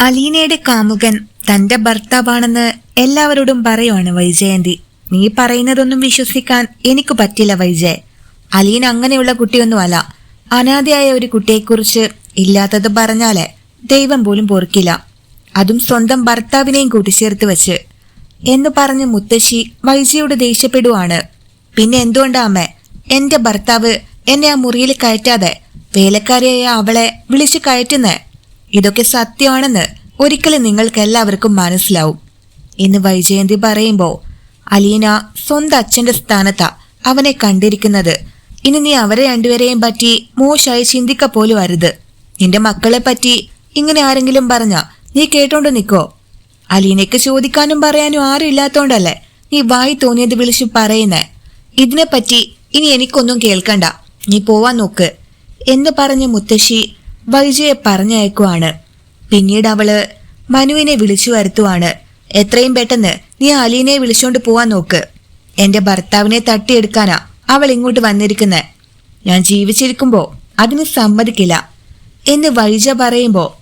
അലീനയുടെ കാമുകൻ തന്റെ ഭർത്താവാണെന്ന് എല്ലാവരോടും പറയുവാണ് വൈജയന്തി. നീ പറയുന്നതൊന്നും വിശ്വസിക്കാൻ എനിക്ക് പറ്റില്ല വൈജയ്. അലീൻ അങ്ങനെയുള്ള കുട്ടിയൊന്നുമല്ല. അനാഥയായ ഒരു കുട്ടിയെക്കുറിച്ച് ഇല്ലാത്തത് പറഞ്ഞാലേ ദൈവം പോലും പൊറുക്കില്ല. അതും സ്വന്തം ഭർത്താവിനെയും കൂട്ടിച്ചേർത്ത് വെച്ച്. എന്ന് പറഞ്ഞ് മുത്തശ്ശി വൈജയോട് ദേഷ്യപ്പെടുവാണ്. പിന്നെ എന്തുകൊണ്ടാ അമ്മേ? എന്റെ ഭർത്താവ് എന്നെ ആ മുറിയിൽ കയറ്റാതെ വേലക്കാരിയായ അവളെ വിളിച്ചു കയറ്റുന്നേ? ഇതൊക്കെ സത്യമാണെന്ന് ഒരിക്കലും നിങ്ങൾക്ക് എല്ലാവർക്കും മനസ്സിലാവും. എന്ന് വൈജയന്തി പറയുമ്പോൾ അലീന സ്വന്തം അച്ഛന്റെ സ്ഥാനത്താ അവനെ കണ്ടിരിക്കുന്നത്. ഇനി നീ അവരെ രണ്ടുപേരെയും പറ്റി മോശമായി ചിന്തിക്ക പോലും അരുത്. നിന്റെ മക്കളെ പറ്റി ഇങ്ങനെ ആരെങ്കിലും പറഞ്ഞ നീ കേട്ടോണ്ട് നിക്കോ? അലീനയ്ക്ക് ചോദിക്കാനും പറയാനും ആരും ഇല്ലാത്തോണ്ടല്ലേ നീ വായി തോന്നിയത് വിളിച്ചു പറയുന്നേ? ഇതിനെപ്പറ്റി ഇനി എനിക്കൊന്നും കേൾക്കണ്ട. നീ പോവാൻ നോക്ക്. എന്ന് പറഞ്ഞ് മുത്തശ്ശി വൈജയെ പറഞ്ഞയക്കുവാണ്. പിന്നീട് അവൾ മനുവിനെ വിളിച്ചു വരുത്തുവാണ്. എത്രയും പെട്ടെന്ന് നീ അലീനെ വിളിച്ചോണ്ട് പോവാൻ നോക്ക്. എന്റെ ഭർത്താവിനെ തട്ടിയെടുക്കാനാ അവൾ ഇങ്ങോട്ട് വന്നിരിക്കുന്നെ. ഞാൻ ജീവിച്ചിരിക്കുമ്പോ അതിന് സമ്മതിക്കില്ല. എന്ന് വൈജ പറയുമ്പോ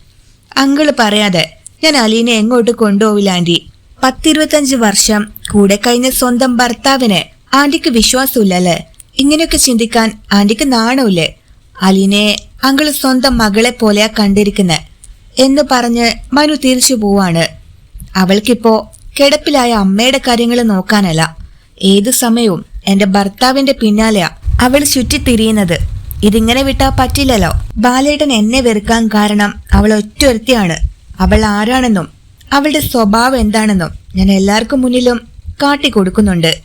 അങ്കിൾ പറയാതെ ഞാൻ അലീനെ എങ്ങോട്ട് കൊണ്ടുപോവില്ല ആന്റി. പത്തിരുപത്തഞ്ച് വർഷം കൂടെ കഴിഞ്ഞ സ്വന്തം ഭർത്താവിന് ആന്റിക്ക് വിശ്വാസമില്ലല്ലേ? ഇങ്ങനെയൊക്കെ ചിന്തിക്കാൻ ആന്റിക്ക് നാണമില്ലേ? അലീനെ അങ്കിൾ സ്വന്തം മകളെ പോലെയാ കണ്ടിരിക്കുന്നെ എന്ന് പറഞ്ഞ് മനു തിരിച്ചു പോവാണ്. അവൾക്കിപ്പോ കിടപ്പിലായ അമ്മയുടെ കാര്യങ്ങൾ നോക്കാനല്ല. ഏതു സമയവും എന്റെ ഭർത്താവിന്റെ പിന്നാലെയാ അവൾ ചുറ്റിത്തിരിയുന്നത്. ഇതിങ്ങനെ വിട്ടാ പറ്റില്ലല്ലോ. ബാലേട്ടൻ എന്നെ വെറുക്കാൻ കാരണം അവൾ ഒറ്റൊരുത്തിയാണ്. അവൾ ആരാണെന്നും അവളുടെ സ്വഭാവം എന്താണെന്നും ഞാൻ എല്ലാവർക്കും മുന്നിലും കാട്ടിക്കൊടുക്കുന്നുണ്ട്.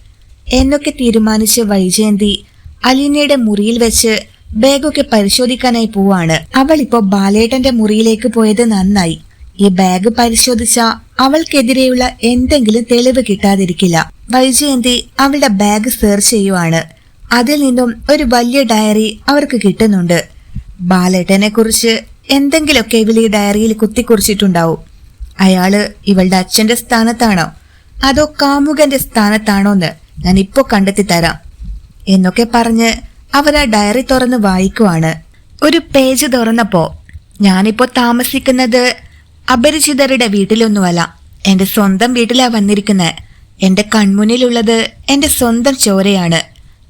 എന്നൊക്കെ തീരുമാനിച്ച് വൈജയന്തി അലീനയുടെ മുറിയിൽ വെച്ച് ബാഗൊക്കെ പരിശോധിക്കാനായി പോവാണ്. അവൾ ഇപ്പോ ബാലേട്ടന്റെ മുറിയിലേക്ക് പോയത് നന്നായി. ഈ ബാഗ് പരിശോധിച്ച അവൾക്കെതിരെയുള്ള എന്തെങ്കിലും തെളിവ് കിട്ടാതിരിക്കില്ല. വൈജയന്തി അവളുടെ ബാഗ് സെർച്ച് ചെയ്യുവാണ്. അതിൽ നിന്നും ഒരു വലിയ ഡയറി അവർക്ക് കിട്ടുന്നുണ്ട്. ബാലേട്ടനെ കുറിച്ച് എന്തെങ്കിലുമൊക്കെ ഇവൾ ഈ ഡയറിയിൽ കുത്തിക്കുറിച്ചിട്ടുണ്ടാവും. അയാൾ ഇവളുടെ അച്ഛന്റെ സ്ഥാനത്താണോ? അതോ കാമുകന്റെ സ്ഥാനത്താണോ എന്ന് ഞാൻ ഇപ്പോ കണ്ടെത്തി തരാം എന്നൊക്കെ പറഞ്ഞ് അവർ ആ ഡയറി തുറന്ന് വായിക്കുവാണ്. ഒരു പേജ് തുറന്നപ്പോ ഞാനിപ്പോ താമസിക്കുന്നത് അപരിചിതരുടെ വീട്ടിലൊന്നുമല്ല. എന്റെ സ്വന്തം വീട്ടിലാ വന്നിരിക്കുന്നത് എന്റെ കൺമുന്നിലുള്ളത് എന്റെ സ്വന്തം ചോരയാണ്.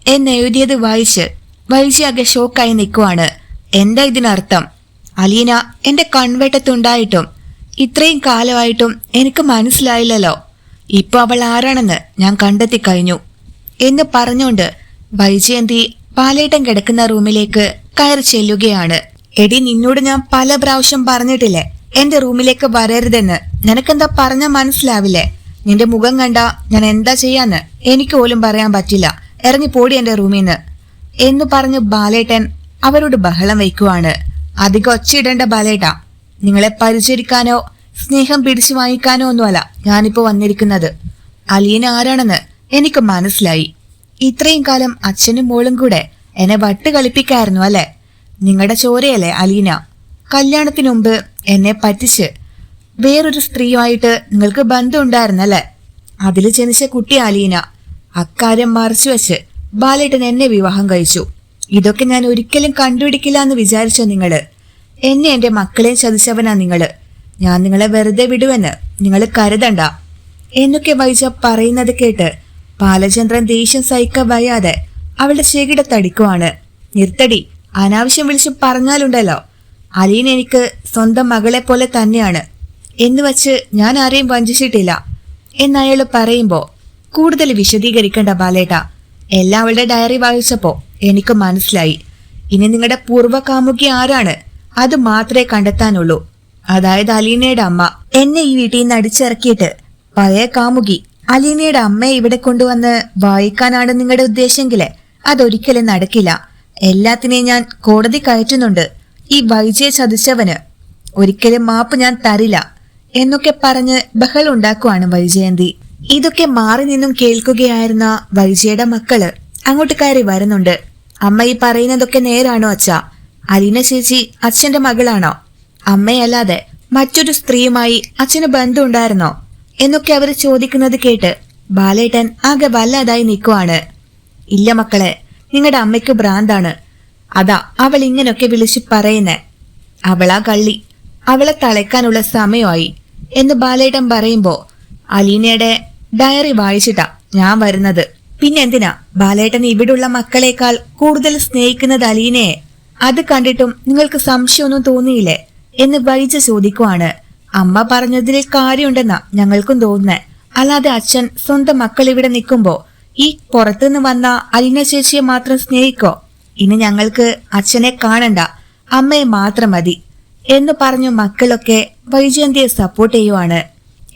എന്നെഴുതിയത് വായിച്ച് വൈജിയാകെ ഷോക്കായി നിൽക്കുവാണ് എന്താ ഇതിനർത്ഥം? അലീന എന്റെ കൺവെട്ടത്തുണ്ടായിട്ടും ഇത്രയും കാലമായിട്ടും എനിക്ക് മനസ്സിലായില്ലല്ലോ. ഇപ്പൊ അവൾ ആരാണെന്ന് ഞാൻ കണ്ടെത്തി കഴിഞ്ഞു. എന്ന് പറഞ്ഞുകൊണ്ട് വൈജയന്തി പാലേട്ടൻ കിടക്കുന്ന റൂമിലേക്ക് കയറി ചെല്ലുകയാണ്. എടി നിന്നോട് ഞാൻ പല പ്രാവശ്യം പറഞ്ഞിട്ടില്ലേ? എന്റെ റൂമിലേക്ക് വരരുതെന്ന്. നിനക്കെന്താ പറഞ്ഞ മനസ്സിലാവില്ലേ? നിന്റെ മുഖം കണ്ട ഞാൻ എന്താ ചെയ്യാന്ന് എനിക്ക് പോലും പറയാൻ പറ്റില്ല. ഇറങ്ങി പോടി എന്റെ റൂമിന്ന്. എന്ന് പറഞ്ഞ് ബാലേട്ടൻ അവരോട് ബഹളം വയ്ക്കുവാണ്. അധികം ഒച്ചയിടേണ്ട ബാലേട്ട. നിങ്ങളെ പരിചരിക്കാനോ സ്നേഹം പിടിച്ചു വാങ്ങിക്കാനോ ഒന്നുമല്ല ഞാനിപ്പോ വന്നിരിക്കുന്നത്. അലീന ആരാണെന്ന് എനിക്ക് മനസ്സിലായി. ഇത്രയും കാലം അച്ഛനും മോളും കൂടെ എന്നെ വട്ട് കളിപ്പിക്കായിരുന്നു അല്ലെ? നിങ്ങളുടെ ചോരയല്ലേ അലീന? കല്യാണത്തിന് മുമ്പ് എന്നെ പറ്റിച്ച് വേറൊരു സ്ത്രീയുമായിട്ട് നിങ്ങൾക്ക് ബന്ധമുണ്ടായിരുന്നല്ലേ അതിൽ ജനിച്ച കുട്ടി അലീന അക്കാര്യം മറച്ചു വെച്ച് ബാലേട്ടൻ എന്നെ വിവാഹം കഴിച്ചു. ഇതൊക്കെ ഞാൻ ഒരിക്കലും കണ്ടുപിടിക്കില്ല എന്ന് വിചാരിച്ചോ നിങ്ങൾ? എന്നെ എന്റെ മക്കളെയും ചതിച്ചവനാ നിങ്ങൾ. ഞാൻ നിങ്ങളെ വെറുതെ വിടുവെന്ന് നിങ്ങൾ കരുതണ്ട. എന്നൊക്കെ വൈജ പറയുന്നത് കേട്ട് ബാലചന്ദ്രൻ ദേഷ്യം സഹിക്കാൻ വയ്യാതെ അവളുടെ ചെകിടത്തടിക്കുവാണ് നിർത്തടി അനാവശ്യം വിളിച്ച് പറഞ്ഞാലുണ്ടല്ലോ. അലീൻ എനിക്ക് സ്വന്തം മകളെ പോലെ തന്നെയാണ്. എന്ന് വച്ച് ഞാൻ ആരെയും വഞ്ചിച്ചിട്ടില്ല. എന്നയാൾ പറയുമ്പോ കൂടുതൽ വിശദീകരിക്കേണ്ട ബാലേട്ട എല്ലാം അവളുടെ ഡയറി വായിച്ചപ്പോ എനിക്ക് മനസ്സിലായി. ഇനി നിങ്ങളുടെ പൂർവകാമുകി ആരാണ്? അത് മാത്രമേ കണ്ടെത്താനുള്ളൂ. അതായത് അലീനയുടെ അമ്മ. എന്നെ ഈ വീട്ടിൽ നിന്ന് അടിച്ചിറക്കിയിട്ട് പഴയ കാമുകി അലീനയുടെ അമ്മയെ ഇവിടെ കൊണ്ടുവന്ന് വായിക്കാനാണ് നിങ്ങളുടെ ഉദ്ദേശമെങ്കിൽ? അതൊരിക്കലും നടക്കില്ല. എല്ലാത്തിനെയും ഞാൻ കോടതി കയറ്റുന്നുണ്ട്. ഈ വൈജയെ ചതിച്ചവന് ഒരിക്കലും മാപ്പ് ഞാൻ തരില്ല. എന്നൊക്കെ പറഞ്ഞ് ബഹളുണ്ടാക്കുവാണ് വൈജയന്തി. ഇതൊക്കെ മാറി നിന്നും കേൾക്കുകയായിരുന്ന വൈജയുടെ മക്കൾ അങ്ങോട്ട് കയറി വരുന്നുണ്ട്. അമ്മ ഈ പറയുന്നതൊക്കെ നേരാണോ അച്ഛ? അലീന ചേച്ചി അച്ഛന്റെ മകളാണോ? അമ്മയല്ലാതെ മറ്റൊരു സ്ത്രീയുമായി അച്ഛന് ബന്ധമുണ്ടായിരുന്നോ? എന്നൊക്കെ അവർ ചോദിക്കുന്നത് കേട്ട് ബാലേട്ടൻ ആകെ വല്ലാതായി നിൽക്കുവാണ് ഇല്ല മക്കളെ നിങ്ങളുടെ അമ്മയ്ക്ക് ഭ്രാന്താണ്. അതാ അവൾ ഇങ്ങനൊക്കെ വിളിച്ചു പറയുന്നേ. അവളാ കള്ളി. അവളെ തളയ്ക്കാനുള്ള സമയമായി എന്ന് ബാലേട്ടൻ പറയുമ്പോ അലീനയുടെ ഡയറി വായിച്ചിട്ടാ ഞാൻ വരുന്നത്. പിന്നെന്തിനാ ബാലേട്ടൻ ഇവിടുള്ള മക്കളെക്കാൾ കൂടുതൽ സ്നേഹിക്കുന്നത് അലീനയെ? അത് കണ്ടിട്ടും നിങ്ങൾക്ക് സംശയമൊന്നും തോന്നിയില്ലേ? എന്ന് വൈജ ചോദിക്കുവാണ്. അമ്മ പറഞ്ഞതിൽ കാര്യമുണ്ടെന്നാ ഞങ്ങൾക്കും തോന്നുന്നേ. അല്ലാതെ അച്ഛൻ സ്വന്തം മക്കൾ ഇവിടെ നിൽക്കുമ്പോ ഈ പുറത്തുനിന്ന് വന്ന അലിന ചേച്ചിയെ മാത്രം സ്നേഹിക്കോ? ഇനി ഞങ്ങൾക്ക് അച്ഛനെ കാണണ്ട. അമ്മയെ മാത്രം മതി. എന്ന് പറഞ്ഞു മക്കളൊക്കെ വൈജയന്തിയെ സപ്പോർട്ട് ചെയ്യുവാണ്.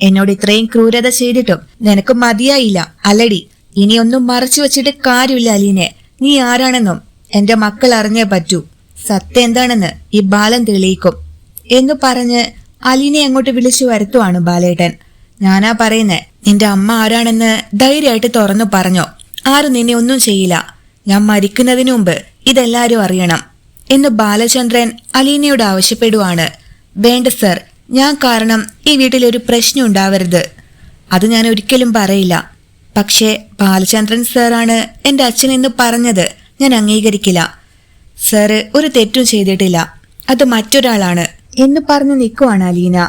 എന്നോട് ഇത്രയും ക്രൂരത ചെയ്തിട്ടും നിനക്ക് മതിയായില്ല അല്ലടി. ഇനിയൊന്നും മറച്ചു വെച്ചിട്ട് കാര്യമില്ല അലീനെ. നീ ആരാണെന്നും എന്റെ മക്കൾ അറിഞ്ഞേ പറ്റൂ. സത്യം എന്താണെന്ന് ഈ ബാലൻ തെളിയിക്കും. എന്ന് പറഞ്ഞ് അലീനെ അങ്ങോട്ട് വിളിച്ചു വരുത്തുവാണ് ബാലേട്ടൻ. ഞാനാ പറയുന്നേ നിന്റെ അമ്മ ആരാണെന്ന് ധൈര്യമായിട്ട് തുറന്നു പറഞ്ഞോ. ആരും നിന്നെ ഒന്നും ചെയ്യില്ല. ഞാൻ മരിക്കുന്നതിന് മുമ്പ് ഇതെല്ലാരും അറിയണം എന്ന് ബാലചന്ദ്രൻ അലീനയോട് ആവശ്യപ്പെടുവാണ്. വേണ്ട സർ ഞാൻ കാരണം ഈ വീട്ടിലൊരു പ്രശ്നം ഉണ്ടാവരുത്. അത് ഞാൻ ഒരിക്കലും പറയില്ല. പക്ഷേ ബാലചന്ദ്രൻ സാറാണ് എന്റെ അച്ഛൻ എന്ന് പറഞ്ഞത് ഞാൻ അംഗീകരിക്കില്ല. സാറ് ഒരു തെറ്റും ചെയ്തിട്ടില്ല. അത് മറ്റൊരാളാണ്. എന്ന് പറഞ്ഞു നിൽക്കുവാണ് അലീന.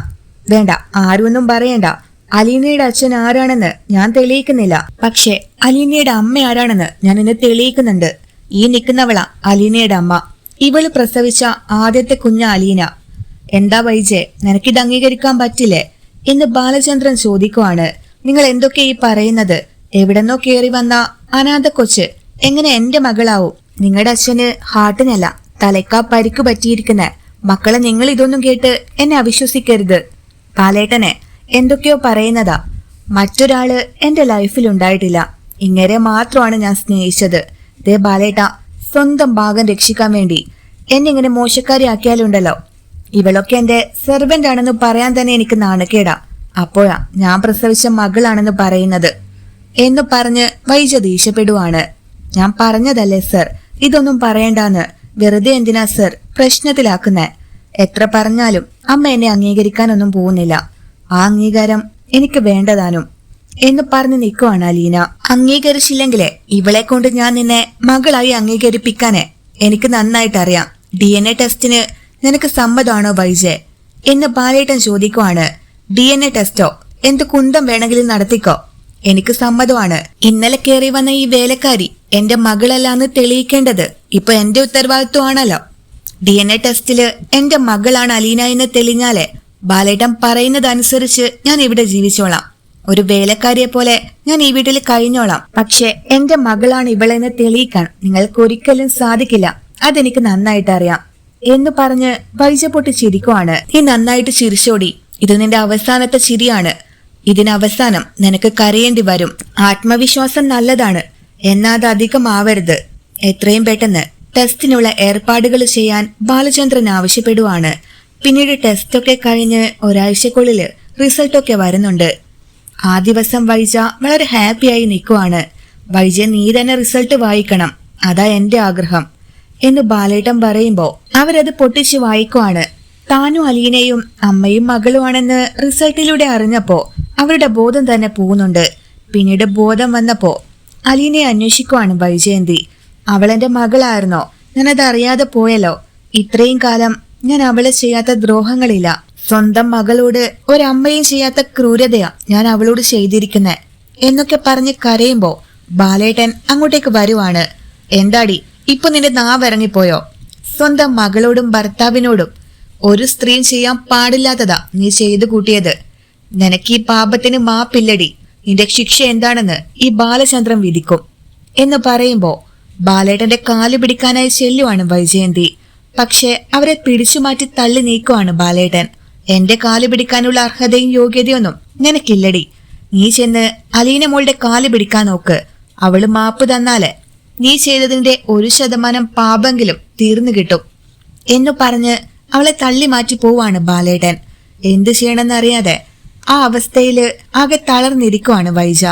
വേണ്ട ആരൊന്നും പറയണ്ട. അലീനയുടെ അച്ഛൻ ആരാണെന്ന് ഞാൻ തെളിയിക്കുന്നില്ല. പക്ഷേ അലീനയുടെ അമ്മ ആരാണെന്ന് ഞാൻ ഇന്ന് തെളിയിക്കുന്നുണ്ട്. ഈ നിൽക്കുന്നവള അലീനയുടെ അമ്മ. ഇവൾ പ്രസവിച്ച ആദ്യത്തെ കുഞ്ഞ അലീന. എന്താ വൈജെ നിനക്കിത് അംഗീകരിക്കാൻ പറ്റില്ലേ? എന്ന് ബാലചന്ദ്രൻ ചോദിക്കുവാണ്. നിങ്ങൾ എന്തൊക്കെ ഈ പറയുന്നത്? എവിടെന്നോ കേറി വന്ന അനാഥ കൊച്ച് എങ്ങനെ എന്റെ മകളാവും? നിങ്ങളുടെ അച്ഛന് ഹാർട്ടിനല്ല തലക്കാ പരിക്ക് പറ്റിയിരിക്കുന്ന. മക്കളെ നിങ്ങൾ ഇതൊന്നും കേട്ട് എന്നെ അവിശ്വസിക്കരുത്. പാലേട്ടനെ എന്തൊക്കെയോ പറയുന്നതാ. മറ്റൊരാൾ എന്റെ ലൈഫിൽ ഉണ്ടായിട്ടില്ല. ഇങ്ങനെ മാത്രമാണ് ഞാൻ സ്നേഹിച്ചത്. ദേ ബാലേട്ട സ്വന്തം ഭാഗം രക്ഷിക്കാൻ വേണ്ടി. എന്നെ ഇങ്ങനെ മോശക്കാരിയാക്കിയാലുണ്ടല്ലോ. ഇവളൊക്കെ എന്റെ സെർവന്റ് ആണെന്ന് പറയാൻ തന്നെ എനിക്ക് നാണക്കേടാ. അപ്പോഴാ ഞാൻ പ്രസവിച്ച മകളാണെന്ന് പറയുന്നത്. എന്ന് പറഞ്ഞ് വൈജ ദേഷ്യപ്പെടുവാണ്. ഞാൻ പറഞ്ഞതല്ലേ സർ? ഇതൊന്നും പറയണ്ടാന്ന്. വെറുതെ എന്തിനാ സർ പ്രശ്നത്തിലാക്കുന്നേ? എത്ര പറഞ്ഞാലും അമ്മ എന്നെ അംഗീകരിക്കാനൊന്നും പോകുന്നില്ല. ആ അംഗീകാരം എനിക്ക് വേണ്ടതാനും. എന്ന് പറഞ്ഞു നിൽക്കുവാണ് അലീന. അംഗീകരിച്ചില്ലെങ്കിലേ ഇവളെ കൊണ്ട് ഞാൻ നിന്നെ മകളായി അംഗീകരിപ്പിക്കാനേ? എനിക്ക് നന്നായിട്ട് അറിയാം. ഡി എൻ എ ടെസ്റ്റിന് നിനക്ക് സമ്മതമാണോ വൈജെ? എന്ന് ബാലേട്ടൻ ചോദിക്കുവാണ്. ഡി എൻ എ ടെസ്റ്റോ? എന്ത് കുന്തം വേണമെങ്കിലും നടത്തിക്കോ? എനിക്ക് സമ്മതമാണ്. ഇന്നലെ കയറി വന്ന ഈ വേലക്കാരി എന്റെ മകളല്ലാന്ന് തെളിയിക്കേണ്ടത് ഇപ്പൊ എന്റെ ഉത്തരവാദിത്വമാണല്ലോ. ഡി എൻ എ ടെസ്റ്റിൽ എന്റെ മകളാണ് അലീന എന്ന് തെളിഞ്ഞാലേ ബാലേട്ടൻ പറയുന്നതനുസരിച്ച് ഞാൻ ഇവിടെ ജീവിച്ചോളാം. ഒരു വേലക്കാരിയെ പോലെ ഞാൻ ഈ വീട്ടിൽ കഴിഞ്ഞോളാം. പക്ഷെ എന്റെ മകളാണ് ഇവളെന്ന് തെളിയിക്കാൻ നിങ്ങൾക്ക് ഒരിക്കലും സാധിക്കില്ല. അതെനിക്ക് നന്നായിട്ട് അറിയാം. എന്ന് പറഞ്ഞ് വൈജ പൊട്ടി ചിരിക്കുവാണ്. നീ നന്നായിട്ട് ചിരിച്ചോടി. ഇത് നിന്റെ അവസാനത്തെ ചിരിയാണ്. ഇതിനവസാനം നിനക്ക് കരയേണ്ടി വരും. ആത്മവിശ്വാസം നല്ലതാണ്. എന്നാ അത് അധികമാവരുത്. എത്രയും പെട്ടെന്ന് ടെസ്റ്റിനുള്ള ഏർപ്പാടുകൾ ചെയ്യാൻ ബാലചന്ദ്രൻ ആവശ്യപ്പെടുവാണ്. പിന്നീട് ടെസ്റ്റൊക്കെ കഴിഞ്ഞ് ഒരാഴ്ചക്കുള്ളിൽ റിസൾട്ടൊക്കെ വരുന്നുണ്ട്. ആ ദിവസം വൈജ വളരെ ഹാപ്പിയായി നിൽക്കുവാണ്. വൈജ നീ തന്നെ റിസൾട്ട് വായിക്കണം. അതാ എന്റെ ആഗ്രഹം. എന്ന് ബാലേട്ടൻ പറയുമ്പോ അവരത് പൊട്ടിച്ച് വായിക്കുവാണ്. താനും അലീനയും അമ്മയും മകളുമാണെന്ന് റിസൾട്ടിലൂടെ അറിഞ്ഞപ്പോ അവരുടെ ബോധം തന്നെ പോകുന്നുണ്ട് പിന്നീട് ബോധം വന്നപ്പോ അലീനയെ അന്വേഷിക്കുവാണ് വൈജയന്തി. അവളെന്റെ മകളായിരുന്നോ? ഞാനത് അറിയാതെ പോയല്ലോ. ഇത്രയും കാലം ഞാൻ അവളെ ചെയ്യാത്ത ദ്രോഹങ്ങളില്ല. സ്വന്തം മകളോട് ഒരമ്മയും ചെയ്യാത്ത ക്രൂരതയാ ഞാൻ അവളോട് ചെയ്തിരിക്കുന്നെ. എന്നൊക്കെ പറഞ്ഞ് കരയുമ്പോ ബാലേട്ടൻ അങ്ങോട്ടേക്ക് വരുവാണ്. എന്താടി ഇപ്പൊ നിന്റെ നാവിറങ്ങിപ്പോയോ? സ്വന്തം മകളോടും ഭർത്താവിനോടും. ഒരു സ്ത്രീയും ചെയ്യാൻ പാടില്ലാത്തതാ നീ ചെയ്തു കൂട്ടിയത്. നിനക്ക് ഈ പാപത്തിന് മാപ്പില്ലടി. നിന്റെ ശിക്ഷ എന്താണെന്ന് ഈ ബാലചന്ദ്രൻ വിധിക്കും. എന്ന് പറയുമ്പോ ബാലേട്ടന്റെ കാൽ പിടിക്കാനായി ചെല്ലുവാണ് വൈജയന്തി. പക്ഷെ അവരെ പിടിച്ചു മാറ്റി തള്ളി നീക്കുവാണ് ബാലേട്ടൻ. എന്റെ കാൽ പിടിക്കാനുള്ള അർഹതയും യോഗ്യതയൊന്നും നിനക്കില്ലടി. നീ ചെന്ന് അലീന മോളുടെ കാൽ പിടിക്കാൻ നോക്ക്. അവൾ മാപ്പ് തന്നാൽ നീ ചെയ്തതിന്റെ ഒരു ശതമാനം പാപെങ്കിലും തീർന്നു കിട്ടും. എന്നു പറഞ്ഞ് അവളെ തള്ളി മാറ്റി പോവാണ് ബാലേട്ടൻ. എന്തു ചെയ്യണമെന്നറിയാതെ ആ അവസ്ഥയിൽ ആകെ തളർന്നിരിക്കുവാണ് വൈജ.